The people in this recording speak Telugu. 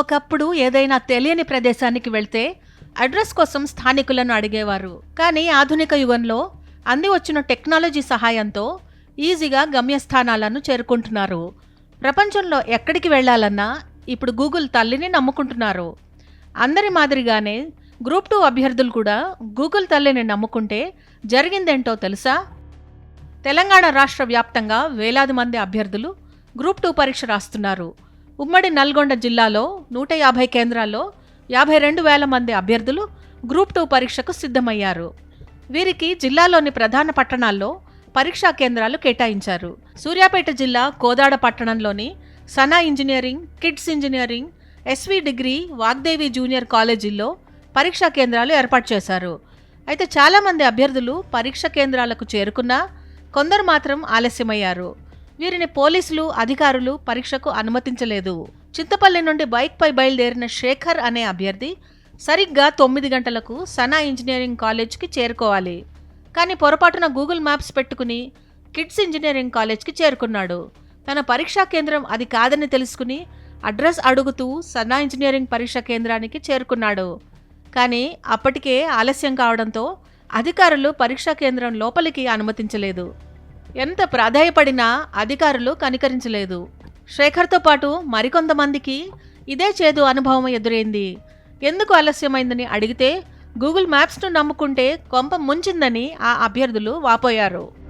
ఒకప్పుడు ఏదైనా తెలియని ప్రదేశానికి వెళ్తే అడ్రస్ కోసం స్థానికులను అడిగేవారు. కానీ ఆధునిక యుగంలో అంది వచ్చిన టెక్నాలజీ సహాయంతో ఈజీగా గమ్యస్థానాలను చేరుకుంటున్నారు. ప్రపంచంలో ఎక్కడికి వెళ్ళాలన్నా ఇప్పుడు గూగుల్ తల్లిని నమ్ముకుంటున్నారు. అందరి మాదిరిగానే గ్రూప్ టూ అభ్యర్థులు కూడా గూగుల్ తల్లిని నమ్ముకుంటే జరిగిందేంటో తెలుసా? తెలంగాణ రాష్ట్ర వ్యాప్తంగా వేలాది మంది అభ్యర్థులు గ్రూప్ టూ పరీక్ష రాస్తున్నారు. ఉమ్మడి నల్గొండ జిల్లాలో నూట యాభై కేంద్రాల్లో యాభై రెండు వేల మంది అభ్యర్థులు గ్రూప్ టూ పరీక్షకు సిద్ధమయ్యారు. వీరికి జిల్లాలోని ప్రధాన పట్టణాల్లో పరీక్షా కేంద్రాలు కేటాయించారు. సూర్యాపేట జిల్లా కోదాడ పట్టణంలోని Sana engineering kids engineering SV degree Vagdevi junior కాలేజీల్లో పరీక్షా కేంద్రాలు ఏర్పాటు చేశారు. అయితే చాలామంది అభ్యర్థులు పరీక్ష కేంద్రాలకు చేరుకున్నా కొందరు మాత్రం ఆలస్యమయ్యారు. వీరిని పోలీసులు అధికారులు పరీక్షకు అనుమతించలేదు. చింతపల్లి నుండి బైక్పై బయలుదేరిన శేఖర్ అనే అభ్యర్థి సరిగ్గా తొమ్మిది గంటలకు సనా ఇంజనీరింగ్ కాలేజ్కి చేరుకోవాలి. కానీ పొరపాటున గూగుల్ మ్యాప్స్ పెట్టుకుని కిడ్స్ ఇంజనీరింగ్ కాలేజ్కి చేరుకున్నాడు. తన పరీక్షా కేంద్రం అది కాదని తెలుసుకుని అడ్రస్ అడుగుతూ సన్నా ఇంజనీరింగ్ పరీక్ష కేంద్రానికి చేరుకున్నాడు. కానీ అప్పటికే ఆలస్యం కావడంతో అధికారులు పరీక్షా కేంద్రం లోపలికి అనుమతించలేదు. ఎంత ప్రాధాయపడినా అధికారులు కనికరించలేదు. శేఖర్తో పాటు మరికొంతమందికి ఇదే చేదు అనుభవం ఎదురైంది. ఎందుకు ఆలస్యమైందని అడిగితే గూగుల్ మ్యాప్స్ను నమ్ముకుంటే కొంప ముంచిందని ఆ అభ్యర్థులు వాపోయారు.